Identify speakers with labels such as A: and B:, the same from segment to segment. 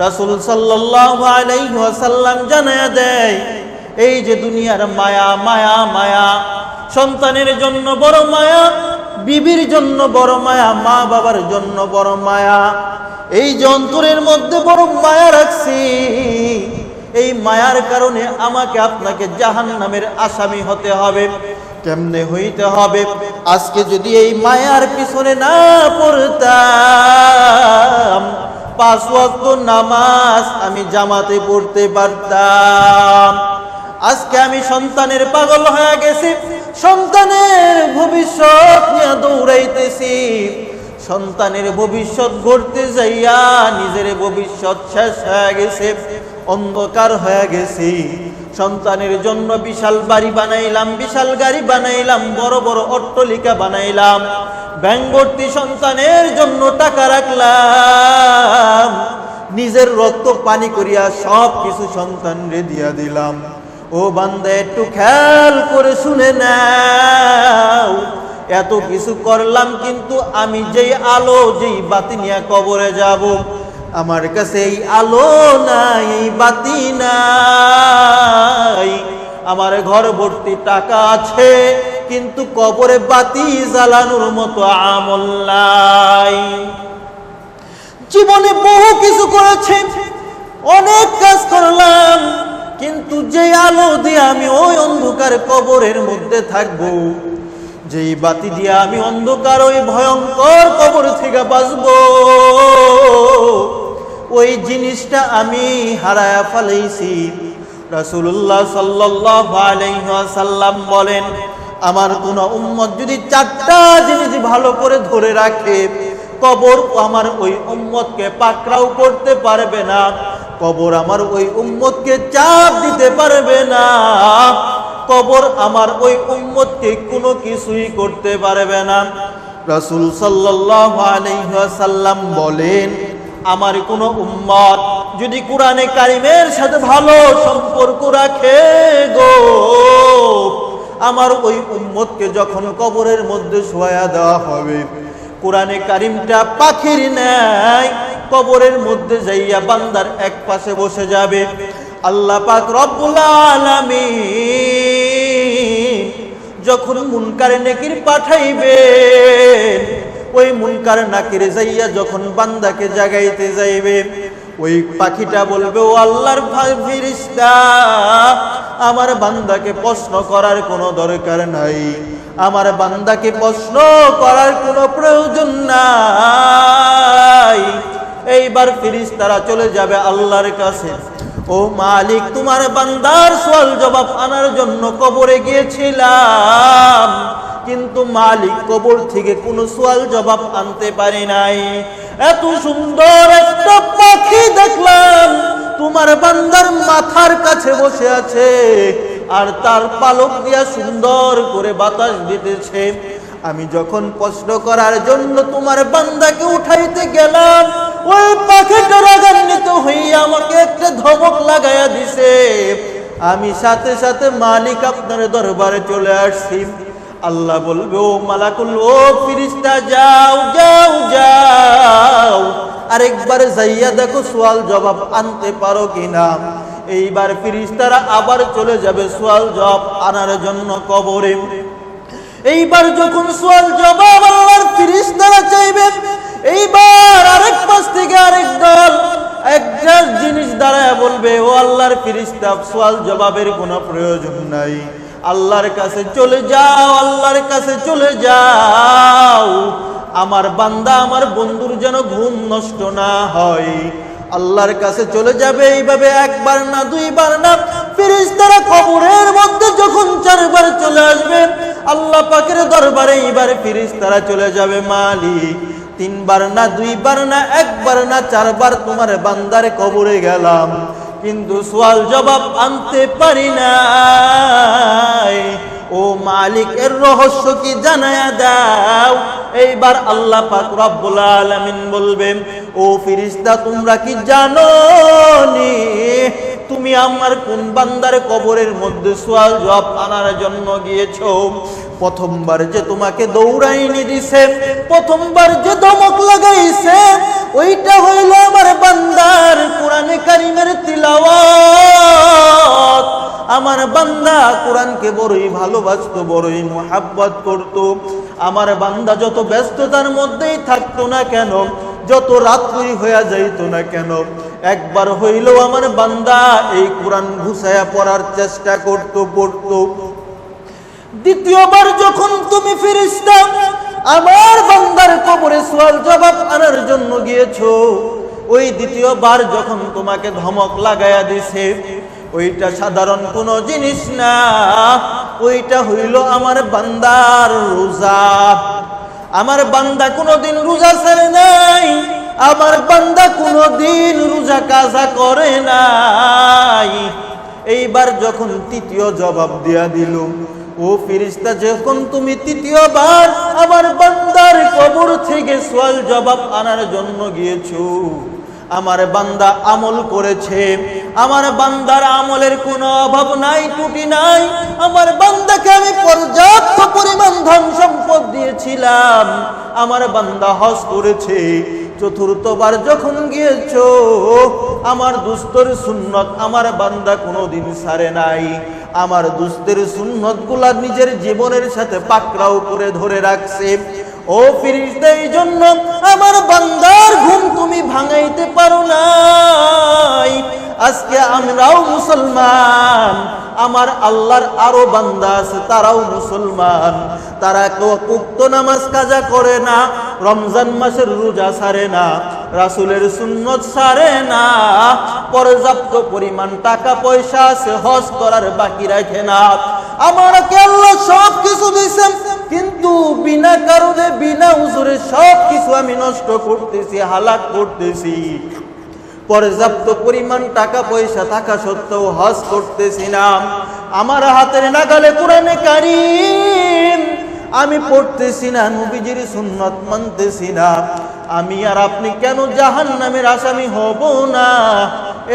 A: রাসূল ওয়াসাল্লাম জানায়া দেয়, এই যে দুনিয়ার মায়া মায়া মায়া, সন্তানের জন্য বড় মায়া, বিবির জন্য বড় মায়া, মা বাবার জন্য বড় মায়া, এই যে অন্তরের মধ্যে বড় মায়া রাখছি, এই মায়ার কারণে আমাকে আপনাকে জাহান নামের আসামি হতে হবে, কেমনে হইতে হবে? আজকে যদি এই মায়ার পিছনে না পড়তাম পাঁচ ওয়াক্ত নামাজ আমি জামাতে পড়তে পারতাম। আজকে আমি সন্তানের পাগল হয়ে গেছি, সন্তানের ভবিষ্যৎ নিয়ে দৌড়াইতেছি। সন্তানের ভবিষ্যৎ গড়তে যাইয়া নিজের ভবিষ্যৎ শেষ হয়ে গেছে, অন্ধকার হয়ে গেছি। সন্তানের জন্য বিশাল বাড়ি বানাইলাম, বিশাল গাড়ি বানাইলাম, বড় বড় অট্টলিকা বানাইলাম। ব্যাঙ্গর্তী সন্তানের জন্য টাকা রাখলাম। নিজের রক্ত পানি করিয়া সব কিছু সন্তানরে দিয়া দিলাম। ও বান্দা, একটু খেয়াল করে শুনে নাও। এত কিছু করলাম কিন্তু আমি যেই আলো, যেই বাতি নিয়ে কবরে যাব, আমার কাছে এই আলো নাই, এই বাতি নাই। আমার ঘর ভর্তি টাকা আছে। কিন্তু কবরে বাতি জ্বালানোর মতো আমল নাই। জীবনে বহু কিছু করেছে, অনেক কাজ করলাম, কিন্তু যে আলো দিয়ে আমি ওই অন্ধকার কবরের মধ্যে থাকব, যেই বাতি দিয়ে আমি অন্ধকার ওই ভয়ঙ্কর কবর থেকে বাঁচব, ওই জিনিসটা আমি হারায়া ফেলেছি। রাসূলুল্লাহ সাল্লাল্লাহু আলাইহি ওয়াসাল্লাম বলেন আমার কোন উম্মত যদি চারটা জিনিস ভালো করে ধরে রাখে, কবর আমার ওই উম্মতকে পাকড়াও করতে পারবে না, কবর আমার ওই উম্মতকে চাপ দিতে পারবে না, কবর আমার ওই উম্মতকে কোনো কিছুই করতে পারবে না। রাসূল ওয়াসাল্লাম বলেন, আমার কোনো উম্মত যদি কোরআনে কারিমের সাথে ভালো সম্পর্ক রাখে গো আমার ওই উম্মতকে যখন কবরের মধ্যে শোয়া দেওয়া হবে, কোরআনে কারিমটা পাখির ন্যায় কবরের মধ্যে যাইয়া বান্দার এক পাশে বসে যাবে। আল্লাহ পাক রব্বুল আলামিন যখন মুনকারে নেকির পাঠাইবেন, ওই মুনকার নাকিরে যাইয়া যখন বান্দাকে জাগাইতে যাইবে ওই পাখিটা বলবে, ও আল্লাহর ফিরিস্তা আমার বান্দাকে প্রশ্ন করার কোনো দরকার নাই। আমার বান্দাকে প্রশ্ন করার কোনো প্রয়োজন নাই। এইবার ফিরিস্তারা চলে যাবে আল্লাহর কাছে। ও মালিক, তোমার বান্দার সোয়াল জবাব আনার জন্য কবরে গিয়েছিলাম, কিন্তু মালিক কবর থেকে কোনো সোয়াল জবাব আনতে পারি নাই। এত সুন্দর একটা পাখি দেখলাম। তোমার বান্দার মাথার কাছে বসে আছে আর তার পালক দিয়া সুন্দর করে বাতাস দিতেছে। আমি যখন প্রশ্ন করার জন্য তোমার বান্দাকে উঠাইতে গেলাম, ওই পাখিটা রাগান্বিত হইয়া আমাকে একটা ধমক লাগাইয়া দিছে। আমি সাথে সাথে মালিক আপনার দরবারে চলে আসছি। আল্লাহ বলবে, ও মালাকুল, ও ফিরিস্তা, যাও যাও যাও। আরেকবার যাইয়া দেখো সোয়াল জবাব আনতে পারো কিনা। এইবার ফিরিস্তারা আবার চলে যাবে সোয়াল জবাব আনার জন্য কবরে। এইবার যখন সোয়াল জবাব আল্লাহর ফিরিস্তারা চাইবে, এইবার আরেক পাশ থেকে আরেক দল একটা জিনিস দাঁড়ায় বলবে, ও আল্লাহর ফিরিস্তা, সোয়াল জবাবের কোনো প্রয়োজন নাই। আল্লাহর কাছে চলে যাও, আল্লাহর কাছে চলে যাও। আমার বান্দা, আমার বন্ধুর যেন ঘুম নষ্ট না হয়। আল্লাহর কাছে চলে যাবে এইভাবে একবার না, দুইবার না। ফিরিস্তারা কবরের মধ্যে যখন চারবার চলে আসবে, আল্লাহ পাকের দরবারে এইবার ফিরিস্তারা চলে যাবে মালিক। তিনবার না, দুইবার না, একবার না, চারবার তোমার বান্দারে কবরে গেলাম। কিন্তু সোয়াল জবাব আনতে পারি নাই। ও মালিক এর রহস্য কি জানায়া দাও? এইবার আল্লাহ পাক রব্বুল আলামিন বলবেন, ও ফিরিস্তা তোমরা কি জানো নি তুমি আমার কোন বান্দার কবরের মধ্যে সোয়াল জবাব আনার জন্য গিয়েছো? প্রথমবার যে তোমাকে দৌড়াইনি দিছে, প্রথমবার যে দমক লাগাইছে, ওইটা হইল আমার বান্দার কোরআনে কারিমের তিলাওয়াত। আমার বান্দা কোরআনকে বড়ই ভালোবাসত, বড়ই মোহাব্বত করত। আমার বান্দা যত ব্যস্ততার মধ্যেই থাকতো না কেন, যত রাত্রি হইয়া যাইত না কেন, একবার হইল আমার বান্দা এই কোরআন ঘুষায়া পড়ার চেষ্টা করত, পড়তো। দ্বিতীয়বার যখন তুমি ফিরিস্তা, আমার বান্দার কবরে সোয়াল জবাব আনার জন্য গিয়েছো, ওই দ্বিতীয়বার যখন তোমাকে ধমক লাগাইয়া দিছে, ওইটা সাধারণ কোনো জিনিস না, ওইটা হইল আমার বান্দার রোজা। আমার বান্দা কোনোদিন রোজা ছেড়ে নাই, আমার বান্দা কোনোদিন রোজা কাজা করে নাই। এইবার যখন তৃতীয় জবাব দিয়া দিল ও ফিরিস্তা, যখন তুমি তৃতীয়বার আমার বান্দার কবর থেকে সোয়াল জবাব আনার জন্য গিয়েছো, আমার বান্দা আমল করেছে, আমার বান্দার আমলের কোনো অভাব নাই, ত্রুটি নাই, আমার বান্দাকে আমি পর্যাপ্ত পরিমাণ ধন সম্পদ দিয়েছিলাম, আমার বান্দা হজ করেছে চতুর্থবার যখন গিয়েছ, আমার দুস্তর সুন্নত আমার বান্দা কোনোদিন সারে নাই। আমার দুস্তের সুন্নতগুলা নিজের জীবনের সাথে পাকড়াও করে ধরে রাখছে। ও ফিরিস্তা এই জন্য আমার বান্দার ঘুম তুমি ভাঙাইতে পারো নাই। আজকে আমরাও মুসলমান। আমার আল্লাহর আরও বান্দা আছে, তারাও মুসলমান। তারা কেউ উক্ত নামাজ কাজা করে না, রমজান মাসের রোজা সারে না, রাসুলের সুন্নত সারে না। পর্যাপ্ত পরিমাণ টাকা পয়সা আছে, হজ করার বাকি রাখে না। আমার আল্লাহ সব কিছু দিয়েছেন, কিন্তু বিনা কারণে, বিনা উজুরে সব কিছু আমি নষ্ট করতেছি, হালাক করতেছি। পর্যাপ্ত পরিমাণ টাকা পয়সা থাকা সত্ত্বেও হজ করতেছি না। আমার হাতের নাগালে কোরআনে কারিম, আমি পড়তেছি না, নবীজির সুন্নত মানতেছি না। আমি আর আপনি কেন জাহান নামের আসামি হব না?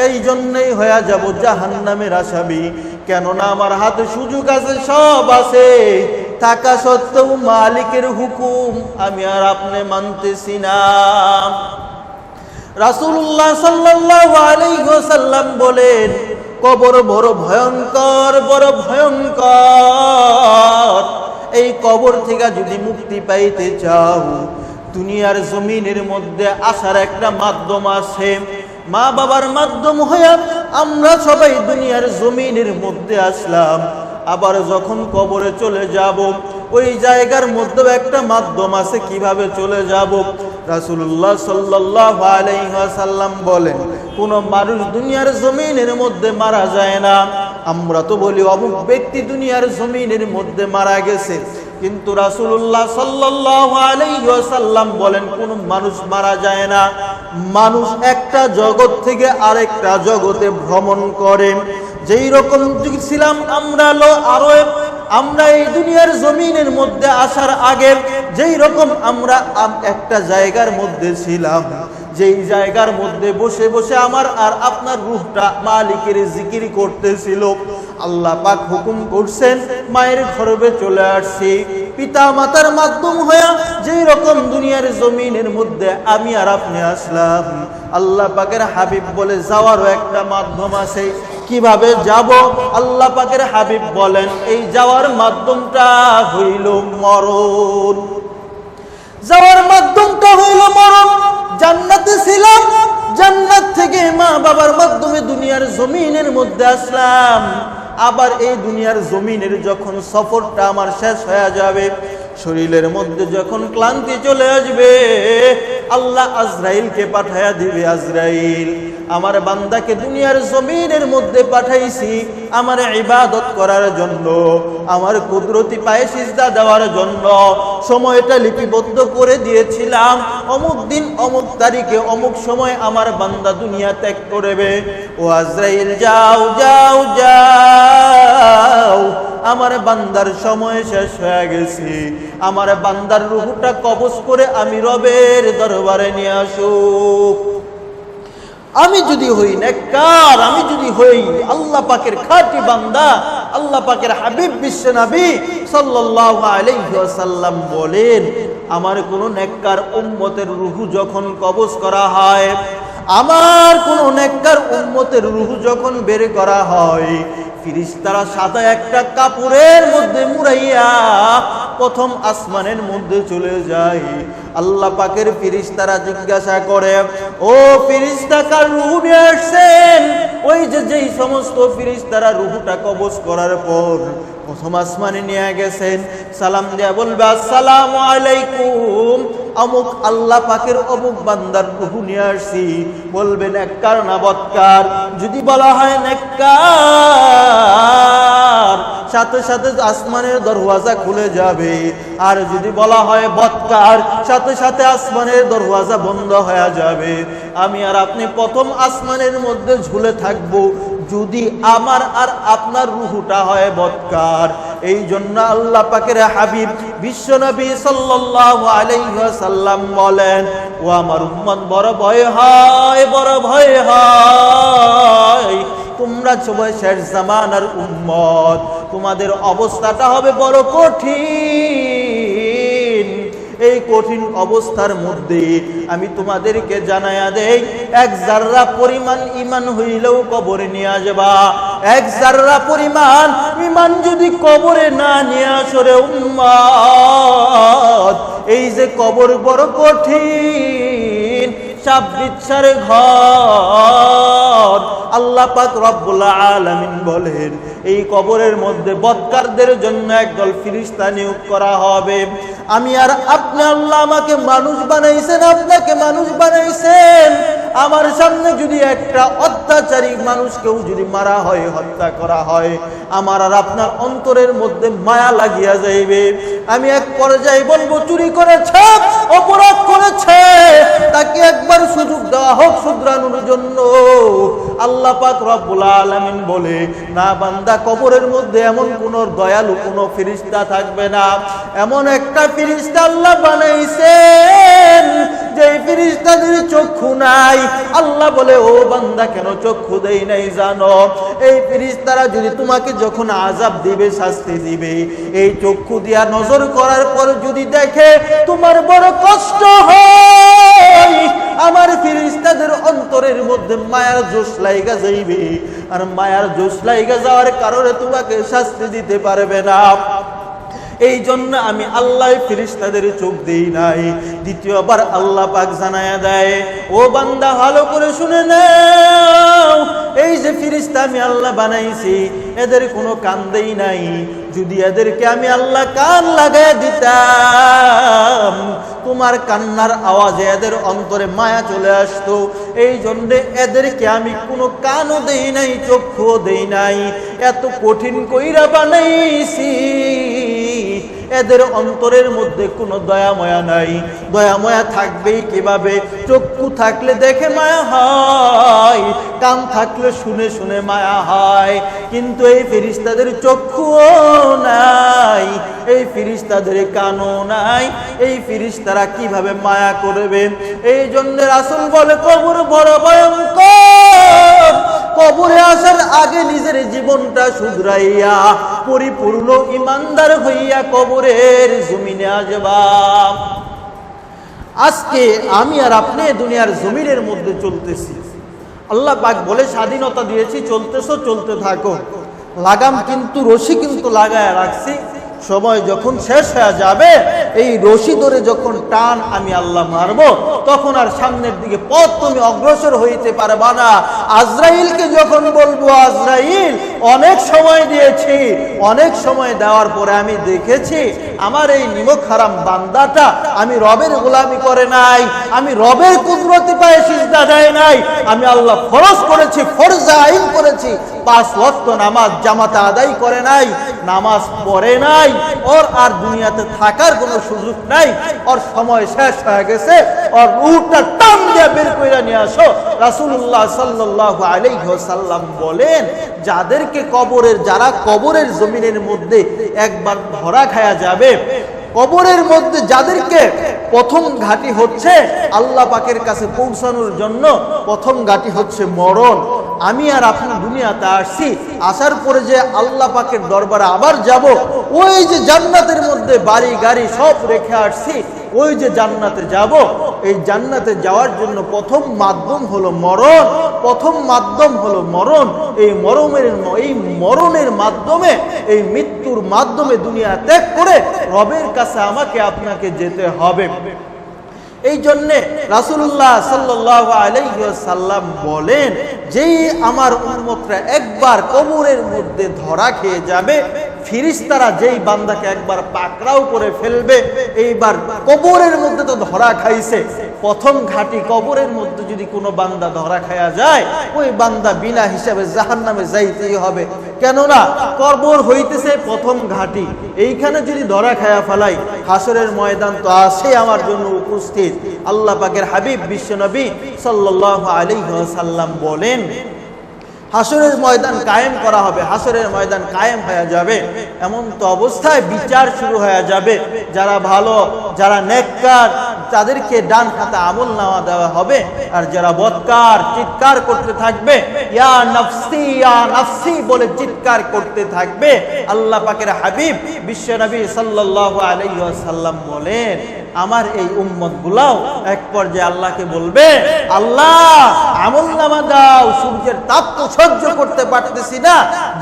A: এই জন্যই হয়ে যাব জাহান নামের আসামি। কেননা আমার হাতে সুযোগ আছে, সব আছে। থাকা সত্ত্বেও মালিকের হুকুম আমি আর আপনি মানতেছি না। আলাইহি ওয়াসাল্লাম বলেন, কবর বড় ভয়ঙ্কর বড় ভয়ঙ্কর। এই কবর থেকে যদি মুক্তি পাইতে চাও, দুনিয়ার জমিনের মধ্যে আসার একটা মাধ্যম আছে। মা বাবার মাধ্যম হইয়া আমরা সবাই দুনিয়ার জমিনের মধ্যে আসলাম। আবার যখন কবরে চলে যাব, ওই জায়গার মধ্যে একটা মাধ্যম আছে, কীভাবে চলে যাব? রাসূলুল্লাহ সাল্লাল্লাহু আলাইহি ওয়াসাল্লাম বলেন, কোন মানুষ দুনিয়ার জমিনের মধ্যে মারা যায় না। আমরা তো বলি, অমুক ব্যক্তি দুনিয়ার জমিনের মধ্যে মারা গেছে। কিন্তু রাসূলুল্লাহ সাল্লাল্লাহু আলাইহি ওয়াসাল্লাম বলেন, কোন মানুষ মারা যায় না। মানুষ একটা জগৎ থেকে আরেকটা জগতে ভ্রমণ করে। যেই রকম ছিলাম, আমরা আরও আমরা এই দুনিয়ার জমিনের মধ্যে আসার আগে যেই রকম আমরা একটা জায়গার মধ্যে ছিলাম, যেই জায়গার মধ্যে বসে বসে আমার আর আপনার রূহটা মালিকের জিকির করতেছিল। আল্লাহ পাক হুকুম করছেন, মায়ের গর্ভে চলে আসছি। পিতা মাতার মাধ্যম হয়ে যেই রকম দুনিয়ার জমিনের মধ্যে আমি আর আপনি আসলাম। আল্লাহ পাকের হাবিব বলে যাওয়ারও একটা মাধ্যম আছে। কীভাবে যাব? আল্লাহ পাকের হাবিব বলেন, এই যাওয়ার মাধ্যমটা হইল মরণ। যাওয়ার মাধ্যমটা হইল মরণ। জান্নাতে ছিলাম, জান্নাত থেকে মা বাবার মাধ্যমে দুনিয়ার জমিনের মধ্যে আসলাম। আবার এই দুনিয়ার জমিনের যখন সফরটা আমার শেষ হয়ে যাবে, শরীরের মধ্যে যখন ক্লান্তি চলে আসবে, আল্লাহ আজরাইলকে পাঠায়া দিবে আজরাইল। আমার বান্দাকে দুনিয়ার জমিনের মধ্যে পাঠাইছি আমার ইবাদত করার জন্য, আমার কুদরতি পায়ে সিজদা দেওয়ার জন্য। সময়টা লিপিবদ্ধ করে দিয়েছিলাম। অমুক দিন, অমুক তারিখে, অমুক সময় আমার বান্দা দুনিয়া ত্যাগ করবে। ও আজরাইল, যাও যাও যাও। আমার বান্দার সময় শেষ হয়ে গেছে। আমার বান্দার রুহুটা কবজ করে আমি রবের দরবারে নিয়ে আসুক। আমি যদি হই নেককার, আমি যদি হই আল্লাহ পাকের খাঁটি বান্দা, আল্লাহ পাকের হাবিব বিশ্ব নবী সাল্লাল্লাহু আলাইহি ওয়াসাল্লাম বলেন, আমার কোন নেককার উম্মতের রুহু যখন কবজ করা হয়, আমার কোন নেককার উম্মতের রুহ যখন বের করা হয়, ফিরিস্তারা সাদা একটা কাপড়ের মধ্যে মুড়াইয়া প্রথম আসমানের মধ্যে চলে যায়। আল্লাহ পাকের ফিরিস্তারা জিজ্ঞাসা করে, ও ফিরিস্তা, কার রুহ আসছেন? ওই যে যেই সমস্ত ফিরিস্তারা রুহুটা কবজ করার পর প্রথম আসমানে নিয়ে গেছেন। সালাম দেয়া বলবে, আসসালাম আলাইকুম। অমুক আল্লাহ পাকের অমুক বান্দার রুহু নিয়ে আসছি। বলবেন এককার না বৎকার? যদি বলা হয়, নেককার। সাথে সাথে আসমানের দরওয়াজা খুলে যাবে। আর যদি বলা হয়, বৎকার, সাথে সাথে আসমানের দরওয়াজা বন্ধ হয়ে যাবে। আমি আর আপনি প্রথম আসমানের মধ্যে ঝুলে থাকব। যদি আমার আর আপনার রুহুটা হয় বৎকার এই জন্য আল্লাহ পাকের হাবিব বিশ্বনবী সাল্লাল্লাহু আলাইহি ওয়াসাল্লাম বলেন, ও আমার উম্মত, বড় ভয় হয়, বড় ভয় হয়। তোমরা সবাই শেষ জামানার উম্মত। তোমাদের অবস্থাটা হবে বড় কঠিন। এই কঠিন অবস্থার মধ্যে আমি তোমাদেরকে জানায়া দেই, এক জাররা পরিমাণ ইমান হইলেও কবরে নিয়ে আসবা। এক জাররা পরিমাণ ইমান যদি কবরে না নিয়ে আসরে উম্মত এই যে কবর বড় কঠিন সাপ বিচ্ছার ঘর। আল্লাহ পাক রব্বুল আলামিন বলেন, এই কবরের মধ্যে বৎকারদের জন্য একদল ফিরিস্তা নিয়োগ করা হবে। আমি আর আপনি আল্লাহ আমাকে মানুষ বানাইছেন, আপনাকে মানুষ বানাইছেন। আমার সামনে যদি একটা অত্যাচারী মানুষকেও যদি মারা হয়, হত্যা করা হয়, আমার আর আপনার অন্তরের মধ্যে মায়া লাগিয়া যাইবে। আমি এক পর্যায়ে বলব, চুরি করেছে, অপরাধ করেছে, তাকে একবার সুযোগ দেওয়া হোক শুধরানোর জন্য। আল্লাহ পাক রব্বুল আলামিন বলে, না বান্দা, কবরের মধ্যে এমন কোন দয়ালু, কোন ফিরিস্তা থাকবে না। এমন একটা ফিরিস্তা আল্লাহ বানাইছেন যে ফিরিস্তাদের চক্ষু নাই, আল্লাহ বলে, ও বান্দা, কেন চক্ষু দেই নাই জানো? এই ফিরিস্তারা যদি তোমাকে যখন আজাব দিবে, শাস্তি দিবে, এই চক্ষু দিয়া নজর করার পর যদি দেখে তোমার বড় কষ্ট হয়, আমার ফিরিস্তাদের অন্তরের মধ্যে মায়ার জোশ লাইগা যাইবে। আর মায়ার জোশ লাইগা যাওয়ার কারণে তোমাকে শাস্তি দিতে পারবে না। এই জন্য আমি আল্লাহ ফিরিস্তাদের চোখ দিই নাই। দ্বিতীয়বার আল্লাহ পাক জানায়া দেয়, ও বান্দা, ভালো করে শুনে নাও। এই যে ফিরিস্তা আমি আল্লাহ বানাইছি, এদের কোনো কান দেই নাই। যদি এদেরকে আমি আল্লাহ কান লাগাই দিতাম, তোমার কান্নার আওয়াজে এদের অন্তরে মায়া চলে আসতো। এই জন্য এদেরকে আমি কোনো কানও দেই নাই, চক্ষুও দেই নাই। এত কঠিন কইরা বানাইছি। এদের অন্তরের মধ্যে কোনো দয়াময়া নাই। দয়াময়া থাকবেই কীভাবে? চক্ষু থাকলে দেখে মায়া হয়, কান থাকলে শুনে শুনে মায়া হয়। কিন্তু এই ফিরিস্তাদের চক্ষুও নাই, এই ফিরিস্তাদের কানও নাই। এই ফিরিস্তারা কীভাবে মায়া করবে? এই জন্য রাসুল বলে, কবর বড় ভয়ঙ্কর। কবরে আসার আগে নিজের জীবনটা শুধরাইয়া পরিপূর্ণ ইমানদার হইয়া কবরের জমিনে আসবা আজকে আমি আর আপনি দুনিয়ার জমিনের মধ্যে চলতেছি। আল্লাহ পাক বলে, স্বাধীনতা দিয়েছি, চলতেছো, চলতে থাকো। লাগাম কিন্তু, রশি কিন্তু লাগায় রাখছি। সময় যখন শেষ হয়ে যাবে, এই রশি ধরে যখন টান আমি আল্লাহ মারব তখন আর সামনের দিকে পথ তুমি অগ্রসর হইতে পারবা না। আজরাইলকে যখন বলব, আজরাইল, অনেক সময় দিয়েছি, অনেক সময় দেওয়ার পরে আমি দেখেছি আমার এই নিমক হারাম বান্দাটা আমি রবের গোলামি করে নাই, আমি রবের কুদরতি পায়ে সিজদা দেয় নাই, আমি আল্লাহ ফরজ করেছি, ফরজা আইন করেছি, পাঁচ ওয়াক্ত নামাজ জামাতে আদায় করে নাই, নামাজ পড়ে নাই, ওর আর দুনিয়াতে থাকার কোনো সুযোগ নাই, ওর সময় শেষ হয়ে গেছে, ওর রুহটা টান দিয়ে বের করে নিয়ে আসো। রাসূলুল্লাহ সাল্লাল্লাহু আলাইহি ওয়াসাল্লাম বলেন, যাদেরকে কবরের যারা কবরের জমিনের মধ্যে একবার ধরা খায়া যাবে, কবরের মধ্যে যাদেরকে প্রথম ঘাটি হচ্ছে আল্লাহ পাকের কাছে পৌঁছানোর জন্য, প্রথম ঘাটি হচ্ছে মরণ। আমি আর আপনি দুনিয়াতে আসছি, আসার পরে যে আল্লাহ পাকের দরবারে আবার যাব, ওই যে জান্নাতের মধ্যে বাড়ি গাড়ি সব রেখে আসছি ওই যে জান্নাতে যাব, এই জান্নাতে যাওয়ার জন্য প্রথম মাধ্যম হলো মরণ, প্রথম মাধ্যম হলো মরণ। এই মরণের এই মরণের মাধ্যমে, এই মৃত্যুর মাধ্যমে দুনিয়া ত্যাগ করে রবের কাছে আমাকে আপনাকে যেতে হবে। এই জন্যে রাসুল্লাহ সাল্লাহ আলাইসাল্লাম বলেন, যেই আমার উন্মতরা একবার কবরের মধ্যে ধরা খেয়ে যাবে ফিরিস্তারা যেই বান্দাকে একবার পাকড়াও করে ফেলবে, এইবার কবরের মধ্যে তো ধরা খাইছে। প্রথম ঘাটি কবরের মধ্যে যদি কোনো বান্দা ধরা খায়া যায়, ওই বান্দা বিনা হিসাবে জাহান নামে যাইতেই হবে। কেননা কবর হইতেছে প্রথম ঘাটি। এইখানে যদি ধরা খায়া ফেলাই, হাসরের ময়দান তো আসে আমার জন্য উপস্থিত। আল্লাহ পাকের হাবিব বিশ্বনবী সাল্লাহ আলী সাল্লাম বলেন হাসরের ময়দান কায়েম করা হবে, হাসরের ময়দান কায়েম হয়ে যাবে। এমন তো অবস্থায় বিচার শুরু হয়ে যাবে। যারা ভালো, যারা নেককার, তাদেরকে ডান হাতে আমল নামা দেওয়া হবে। আর যারা বৎকার, চিৎকার করতে থাকবে, ইয়া নফসি ইয়া নফসি বলে চিৎকার করতে থাকবে। আল্লাহ পাকের হাবিব বিশ্ব নবী সাল্লাল্লাহু আলাইহি ওয়াসাল্লাম বলেন আমার এই উম্মত গুলাও এক পর্যায়ে আল্লাহকে বলবে, আল্লাহ, আমল নামা দাও, সূর্যের তাপ তো সহ্য করতে পারতেছি না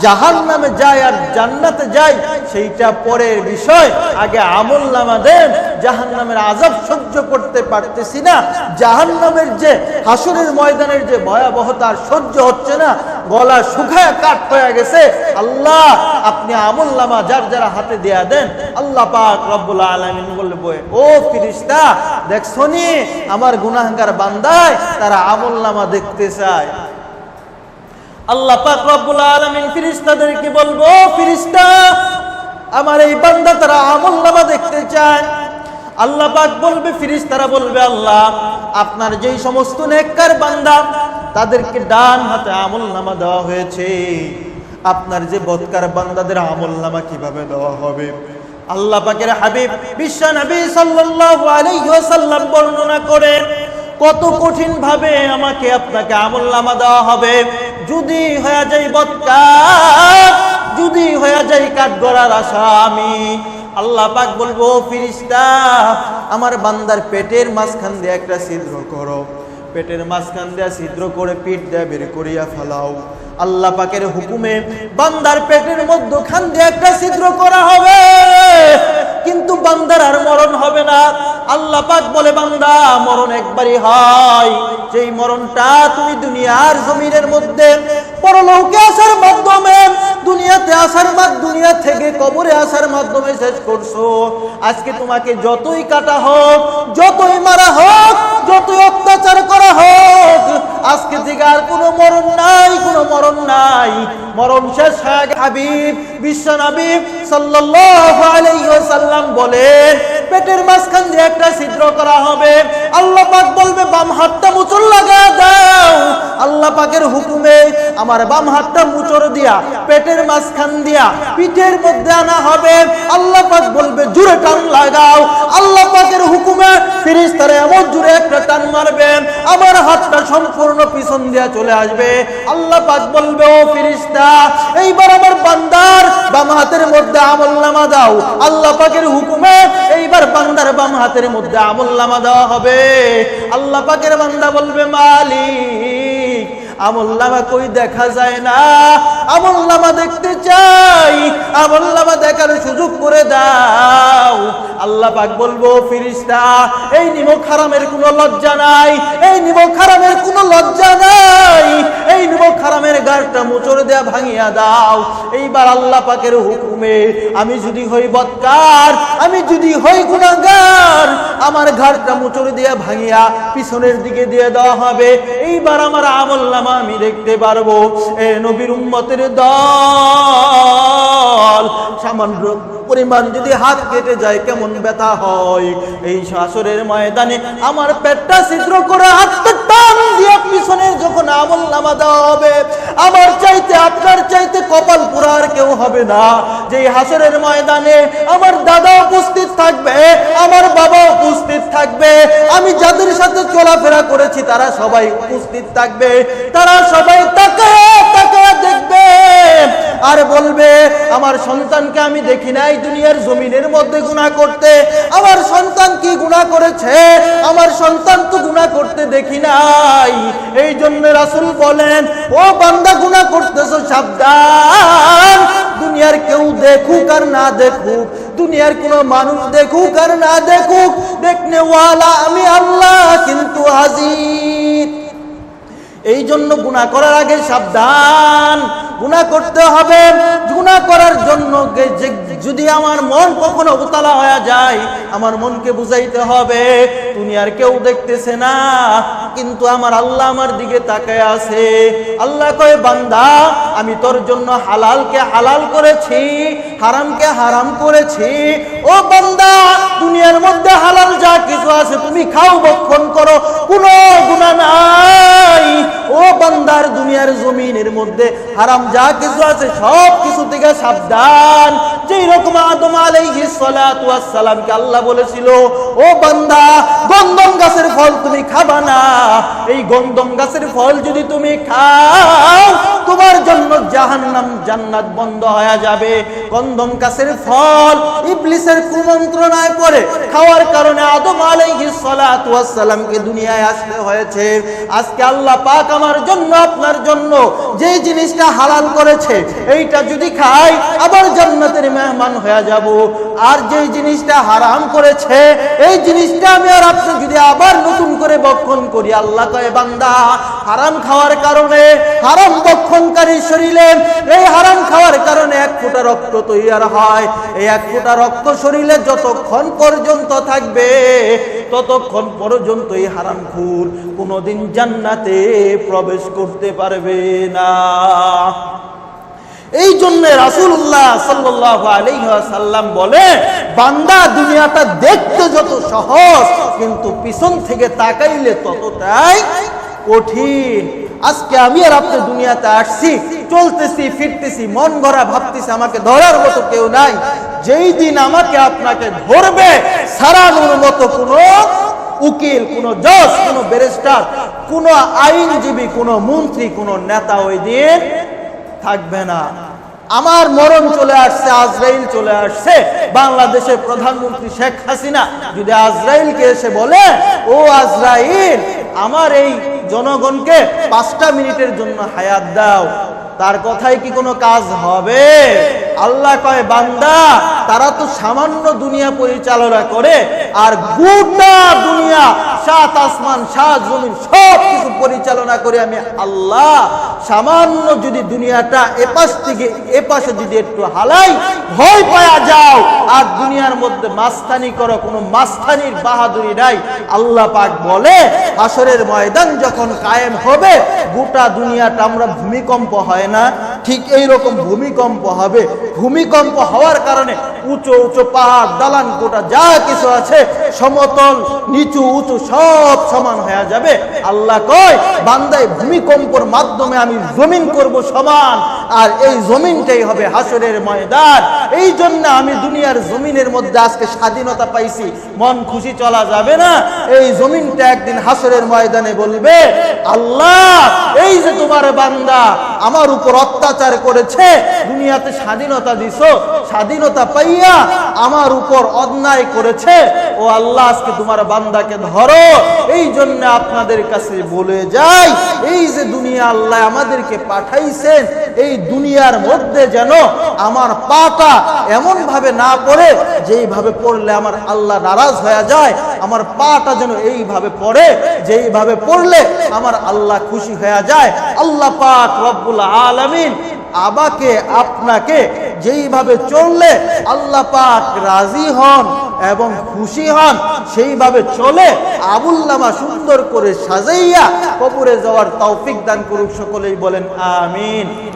A: জাহান নামে যাই আর জান্নাতে যাই, সেইটা পরের বিষয়। আগে আমল নামা দেন জাহান নামের আজাব সহ্য করতে পারতেছি না জাহান নামের যে হাসুরের ময়দানের যে ভয়াবহতা আর সহ্য হচ্ছে না গলা শুকায় কাঠ হয়ে গেছে। আল্লাহ, আপনি আমল নামা যার যারা হাতে দেয়া দেন। আল্লাহ পাক রব্বুল আলমিন আলামিন বলবে ও ফিরিস্তা দেখছনি আমার গুনাহগার বান্দায় তারা আমল নামা দেখতে চায়। আল্লাহ পাক রব্বুল আলামিন ফিরিস্তাদেরকে বলব ফিরিস্তা, আমার এই বান্দা তারা আমল নামা দেখতে চায়। আল্লাহ পাক বলবে, ফিরিস্তারা বলবে, আল্লাহ, আপনার যেই সমস্ত নেককার বান্দা তাদেরকে ডান হাতে আমল নামা দেওয়া হয়েছে। আপনার যে বদকার বান্দাদের আমল নামা কীভাবে দেওয়া হবে? আল্লাহ পাকের হাবিব বিশ্ব নবী সাল্লাল্লাহু আলাইহি ওয়াসাল্লাম বর্ণনা করে, কত কঠিন ভাবে আমাকে আপনাকে আমল নামা দেওয়া হবে। যদি হয়ে যায় বদকার যদি হয়ে যায় কাঠ গড়ার আমি। আল্লাহ পাক বলব ফিরিস্তা, আমার বান্দার পেটের মাঝখান দিয়ে একটা ছিদ্র করো। পেটের মাঝখান দিয়ে ছিদ্র করে পিঠ দিয়ে বের করিয়া ফেলাও। আল্লাহ পাকের হুকুমে বান্দার পেটের মধ্যখান দিয়ে একটা ছিদ্র করা হবে, কিন্তু বান্দার আর মরণ হবে না। আল্লাহ পাক বলে, বান্দা, মরণ একবারই হয়। যেই মরণটা তুমি দুনিয়ার জমিনের মধ্যে পরলোকে আসার মাধ্যমে দুনিয়াতে আসার মাদ, দুনিয়া থেকে কবরে আসার মাধ্যমে শেষ করছ। আজকে তোমাকে যতই কাটা হোক, যতই মারা হোক, যতই অত্যাচার করা হোক, আজকে থেকে আর কোনো মরণ নাই, কোনো মরণ নাই। মরণ শেষ হয়ে গেছে। হাবিব, বিশ্ব নবীব সাল্লাল্লাহু আলাইহি ওয়াসাল্লাম বলেন পেটের মাঝখান দিয়ে একটা ছিদ্র করা হবে। আল্লাহ পাক বলবে, বাম হাতটা আমার বাম হাতটা মুচর দিয়া, পেটের মাঝখান দিয়া, পিঠের মধ্যে আনা হবে। আল্লাহ পাক বলবে, জুড়ে টান লাগাও আল্লাহ পাকের হুকুমে ফিরিস্তারে এমন জুড়ে একটা টান মারবে, আমার হাতটা সম্পূর্ণ পিছন দিয়া চলে আসবে। আল্লাহ পাক বলবে, ও ফিরিস্তা এইবার আমার বান্দার বাম হাতের মধ্যে আমল নামা দাও। আল্লাহ পাকের হুকুমে এইবার বান্দার বাম হাতের মধ্যে আমল নামা দেওয়া হবে। আল্লাহ পাকের বান্দা বলবে, মালিক আমল নামা কই দেখা যায় না? আমল নামা দেখতে চাই, আমল নামা দেখার সুযোগ করে দাও। আল্লাহ পাক বলব, ফিরিস্তা, এই নিমক হারামের কোনো লজ্জা নাই, এই নিমক হারামের কোনো লজ্জা নাই, এই নিমক হারামের গাড়টা মোচড় দেয়া ভাঙিয়া দাও। এইবার আল্লাহ পাকের হুকুমে আমি যদি হই বৎকার, আমি যদি হই গুণাগার আমার ঘাড়টা মোচড় দিয়া ভাঙিয়া পিছনের দিকে দিয়ে দেওয়া হবে। এইবার আমার আমল নামা আমি দেখতে পারব। এ নবীর উম্মতের দল, সামান্য পরিমাণ যদি হাত কেটে যায় কেমন ব্যথা হয়। এই শাসরের ময়দানে আমার পেটটা ছিদ্র করে হাতটা টান দিয়ে পিছনের যখন আমল নামা দেওয়া হবে আমার চাইতে, আপনার চাইতে কপাল পুরার কেউ হবে না। যে হাসরের ময়দানে আমার দাদা উপস্থিত থাকবে, আমার বাবা উপস্থিত থাকবে, আমি যাদের সাথে চলাফেরা করেছি তারা সবাই উপস্থিত থাকবে। তারা সবাই তাকায়। আর বলবে, আমার সন্তানকে আমি দেখি নাই দুনিয়ার জমিনের মধ্যে গুণা করতে। আমার সন্তান কি গুণা করেছে? আমার সন্তান তো গুণা করতে দেখি নাই। এই জন্য রাসূল বলেন, ও বান্দা গুণা করতেছো সাবধান। দুনিয়ার কেউ দেখুক আর না দেখুক, দুনিয়ার কোনো মানুষ দেখুক আর না দেখুক, দেখনে ওয়ালা আমি আল্লাহ কিন্তু হাজির। এই জন্য গুণা করার আগে সাবধান। গুণা করতে হবে। গুণা করার জন্য যদি আমার মন কখনো উতলা হয়ে যায়, আমার মনকে বুঝাইতে হবে, দুনিয়ার কেউ দেখতেছে না, কিন্তু আমার আল্লাহ আমার দিকে তাকায় আছে। আল্লাহ কয়, বান্দা, আমি তোর জন্য হালালকে হালাল করেছি, হারামকে হারাম করেছি। ও বান্দা, দুনিয়ার মধ্যে হালাল যা কিছু আছে, তুমি খাও বক্ষণ করো, কোনো গুণা নাই। ও বান্দার দুনিয়ার জমিনের মধ্যে হারাম যা কিছু আছে সব কিছু থেকে সাবধান। যেই রকম আদম আলাইহিস সালাতু ওয়াস সালামকে আল্লাহ বলেছিল, ও বান্দা গন্ধম গাছের ফল তুমি খাবা না। এই গন্ধম গাছের ফল যদি তুমি খাও, তোমার জন্য জাহান্নাম জান্নাত বন্ধ হয়ে যাবে। গন্ধম গাছের ফল ইবলিসের কুমন্ত্রণায় পড়ে। খাওয়ার কারণে আদম আলাইহিস সালাতু ওয়াস সালামকে দুনিয়ায় আসতে হয়েছে। আজকে আল্লাহ পাক আমার জন্য, আপনার জন্য যে জিনিসটা হালাল করেছে, এইটা যদি খাই, আবার জান্নাতের মেহমান হয়ে যাব। আর যে জিনিসটা হারাম করেছে, এই জিনিসটা আমি আর আপনি যদি আবার নতুন করে বক্ষণ করি, আল্লাহ কয়ে, বান্দা, হারাম খাওয়ার কারণে, হারাম বক্ষণকারী শরীরে, এই হারাম খাওয়ার কারণে এক ফোঁটা রক্ত তৈরি হয়। এই এক ফোঁটা রক্ত শরীরে যতক্ষণ পর্যন্ত থাকবে, ততক্ষণ পর্যন্ত এই হারাম খুর কোনোদিন জান্নাতে প্রবেশ করতে পারবে না। এই জন্য রাসূলুল্লাহ সাল্লাল্লাহু আলাইহি ওয়াসাল্লাম বলে, বান্দা দুনিয়াটা দেখতে যত সহজ, কিন্তু পিছন থেকে তাকাইলে ততটাই কঠিন। আজকে আমি আর আপনি দুনিয়াতে আসছি, চলতেছি, ফিরতেছি, মন ভরা ভাবতেছি, আমাকে ধরার মতো কেউ নাই। যেই দিন আমাকে আপনাকে ধরবে, সারানোর মতো কোনো উকিল, কোন জজ, কোন ব্যারিস্টার, কোন আইনজীবী, কোন মন্ত্রী, কোন নেতা ওই দিন থাকবে না। আমার মরণ চলে আসছে, আজরাইল চলে আসছে। বাংলাদেশের প্রধানমন্ত্রী শেখ হাসিনা যদি আজরাইলকে এসে বলে, ও আজরাইল, আমার এই জনগণকে পাঁচটা মিনিটের জন্য হায়াত দাও, তার কথায় কি কোনো কাজ হবে? আল্লাহ কয়, বান্দা, তারা তো সামান্য দুনিয়া পরিচালনা করে, আর গোটা দুনিয়া, সাত আসমান, সাত জমিন সব কিছু পরিচালনা করে আমি আল্লাহ। সামান্য যদি দুনিয়াটা এপাশ থেকে এপাশে যদি একটু হালাই, ভয় পায়া যাও, আর দুনিয়ার মধ্যে মাস্তানি করো, কোনো মাস্তানির বাহাদুরি নাই। আল্লাহ পাক বলে আসরের ময়দান যখন কায়েম হবে, গোটা দুনিয়াটা আমরা ভূমিকম্প হয় না। ঠিক এই রকম ভূমিকম্প হবে। ভূমিকম্প হওয়ার কারণে উঁচু উঁচু পাহাড়, দালান গোটা যা কিছু আছে, সমতল, নিচু উঁচু সব সমান হয়ে যাবে। আল্লাহ কয়, বান্দায় ভূমিকম্পর মাধ্যমে আমি জমিন করব সমান, আর এই জমিনটাই হবে হাসরের ময়দান। এই জন্য আমি দুনিয়ার জমিনের মধ্যে আজকে স্বাধীনতা পাইছি। মন খুশি চলা যাবে না। এই জমিনটা একদিন হাসরের ময়দানে বলবে, আল্লাহ, এই যে তোমার বান্দা আমার উপর অত্যাচার করেছে, দুনিয়াতে স্বাধীনতা দিছো, স্বাধীনতা পাইয়া আমার উপর অন্যায় করেছে। ও আল্লাহ, আজকে তোমার বান্দাকে ধরো। এই জন্য আপনাদের কাছে বলে যাই, এই যে দুনিয়া আল্লাহ আমাদেরকে পাঠাইছেন, এই দুনিয়ার মধ্যে যেন আমার পাটা এমন ভাবে না পড়ে, যেইভাবে পড়লে আমার আল্লাহ নারাজ হয়ে যায়, আমার পাটা যেন এইভাবে পড়ে, যেইভাবে পড়লে আমার আল্লাহ খুশি হয়ে যায়। আল্লাহ পাক রব্বুল আলামিন আবাকে আপনাকে যেইভাবে চললে আল্লাহ পাক রাজি হন এবং খুশি হন, সেইভাবে চলে আবুল্লামা সুন্দর করে সাজাইয়া কবরে যাওয়ার তৌফিক দান করুক সকলেই বলেন, আমিন।